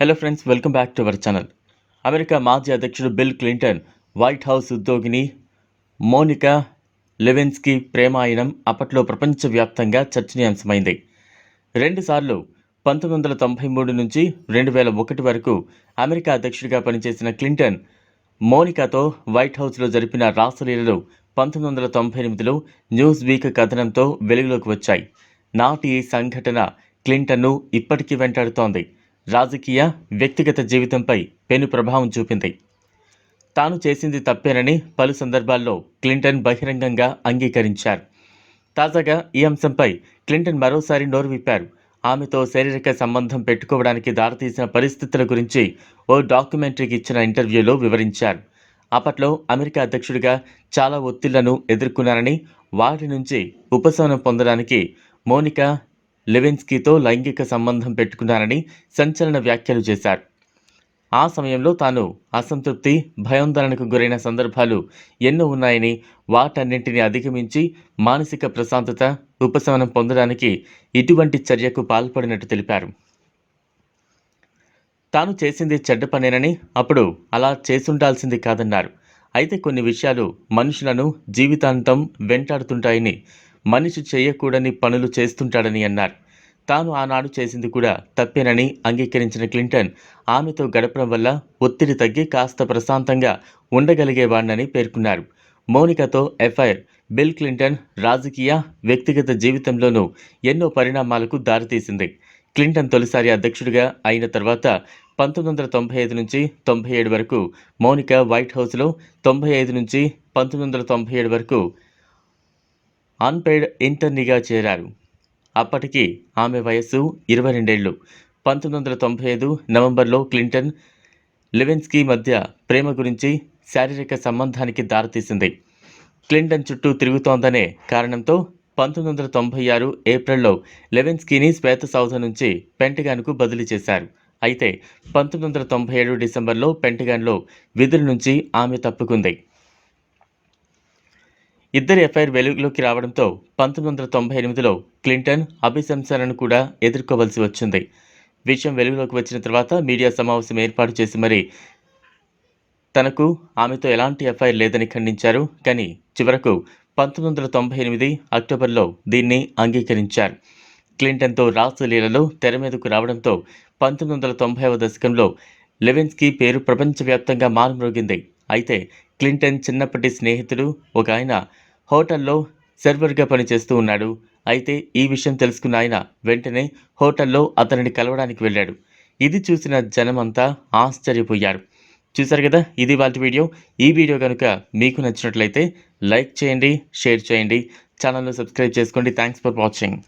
Hello friends welcome back to our channel America మాజీ అధ్యక్షుడు Bill Clinton White House ఉద్యోగిని Monica Lewinsky ప్రేమాయణం అప్పట్లో ప్రపంచవ్యాప్తంగా చర్చనీయాంశమైంది. రెండుసార్లు పంతొమ్మిది వందల తొంభై మూడు నుంచి రెండు వేల ఒకటి వరకు అమెరికా అధ్యక్షుడిగా పనిచేసిన క్లింటన్ మోనికాతో వైట్ హౌస్లో జరిపిన రాసలీలలు పంతొమ్మిది వందల తొంభై ఎనిమిదిలో న్యూస్ వీక్ కథనంతో వెలుగులోకి వచ్చాయి. నాటి ఈ సంఘటన క్లింటన్ను ఇప్పటికీ వెంటాడుతోంది. రాజకీయ వ్యక్తిగత జీవితంపై పెను ప్రభావం చూపింది. తాను చేసింది తప్పేనని పలు సందర్భాల్లో క్లింటన్ బహిరంగంగా అంగీకరించారు. తాజాగా ఈ అంశంపై క్లింటన్ మరోసారి నోరు విప్పారు. ఆమెతో శారీరక సంబంధం పెట్టుకోవడానికి దారితీసిన పరిస్థితుల గురించి ఓ డాక్యుమెంటరీకి ఇచ్చిన ఇంటర్వ్యూలో వివరించారు. అప్పట్లో అమెరికా అధ్యక్షుడిగా చాలా ఒత్తిళ్ళను ఎదుర్కొన్నారని వాటి నుంచి ఉపశమనం పొందడానికి మోనికా లెవెన్స్కీతో లైంగిక సంబంధం పెట్టుకున్నారని సంచలన వ్యాఖ్యలు చేశారు. ఆ సమయంలో తాను అసంతృప్తి భయోందరణకు గురైన సందర్భాలు ఎన్నో ఉన్నాయని వాటన్నింటినీ అధిగమించి మానసిక ప్రశాంతత ఉపశమనం పొందడానికి ఇటువంటి చర్యకు పాల్పడినట్టు తెలిపారు. తాను చేసింది చెడ్డ పనేనని అప్పుడు అలా చేసుండాల్సింది కాదన్నారు. అయితే కొన్ని విషయాలు మనుషులను జీవితాంతం వెంటాడుతుంటాయని మనిషి చేయకూడని పనులు చేస్తుంటాడని అన్నారు. తాను ఆనాడు చేసింది కూడా తప్పేనని అంగీకరించిన క్లింటన్ ఆమెతో గడపడం వల్ల ఒత్తిడి తగ్గి కాస్త ప్రశాంతంగా ఉండగలిగేవాడినని పేర్కొన్నారు. మౌనికతో ఎఫ్ఐఆర్ బిల్ క్లింటన్ రాజకీయ వ్యక్తిగత జీవితంలోనూ ఎన్నో పరిణామాలకు దారితీసింది. క్లింటన్ తొలిసారి అధ్యక్షుడిగా అయిన తర్వాత పంతొమ్మిది వందల తొంభై ఐదు నుంచి తొంభై ఏడు వరకు మౌనిక వైట్ హౌస్లో తొంభై ఐదు నుంచి పంతొమ్మిది వందల తొంభై ఏడు వరకు అన్పెయిడ్ ఇంటర్నీగా చేరారు. అప్పటికి ఆమె వయస్సు ఇరవై రెండేళ్ళు పంతొమ్మిది వందల తొంభై ఐదు నవంబర్లో క్లింటన్ లెవెన్స్కీ మధ్య ప్రేమ గురించి శారీరక సంబంధానికి దారితీసింది. క్లింటన్ చుట్టూ తిరుగుతోందనే కారణంతో పంతొమ్మిది వందల తొంభై ఆరు ఏప్రిల్లో లెవెన్స్కీని శ్వేత సౌధ నుంచి పెంటగాన్కు బదిలీ చేశారు. అయితే పంతొమ్మిది వందల తొంభై ఏడు డిసెంబర్లో పెంటగాన్లో విధుల నుంచి ఆమె తప్పుకుంది. ఇద్దరి ఎఫ్ఐఆర్ వెలుగులోకి రావడంతో పంతొమ్మిది వందల తొంభై ఎనిమిదిలో క్లింటన్ అభిశంసనను కూడా ఎదుర్కోవలసి వచ్చింది. విషయం వెలుగులోకి వచ్చిన తర్వాత మీడియా సమావేశం ఏర్పాటు చేసి మరి తనకు ఆమెతో ఎలాంటి ఎఫ్ఐఆర్ లేదని ఖండించారు. కానీ చివరకు పంతొమ్మిది వందల తొంభై ఎనిమిది అక్టోబర్లో దీన్ని అంగీకరించారు. క్లింటన్తో రాసలీలలో తెర మీదకు రావడంతో పంతొమ్మిది వందల తొంభైవ దశకంలో లెవెన్స్కీ పేరు ప్రపంచవ్యాప్తంగా మారుమ్రోగింది. అయితే క్లింటన్ చిన్నప్పటి స్నేహితుడు ఒక ఆయన హోటల్లో సర్వర్గా పనిచేస్తూ ఉన్నాడు. అయితే ఈ విషయం తెలుసుకున్న ఆయన వెంటనే హోటల్లో అతనిని కలవడానికి వెళ్ళాడు. ఇది చూసిన జనమంతా ఆశ్చర్యపోయారు. చూసారు కదా ఇది వాళ్ళ వీడియో. ఈ వీడియో కనుక మీకు నచ్చినట్లయితే లైక్ చేయండి షేర్ చేయండి. ఛానల్ను సబ్స్క్రైబ్ చేసుకోండి. Thanks for watching.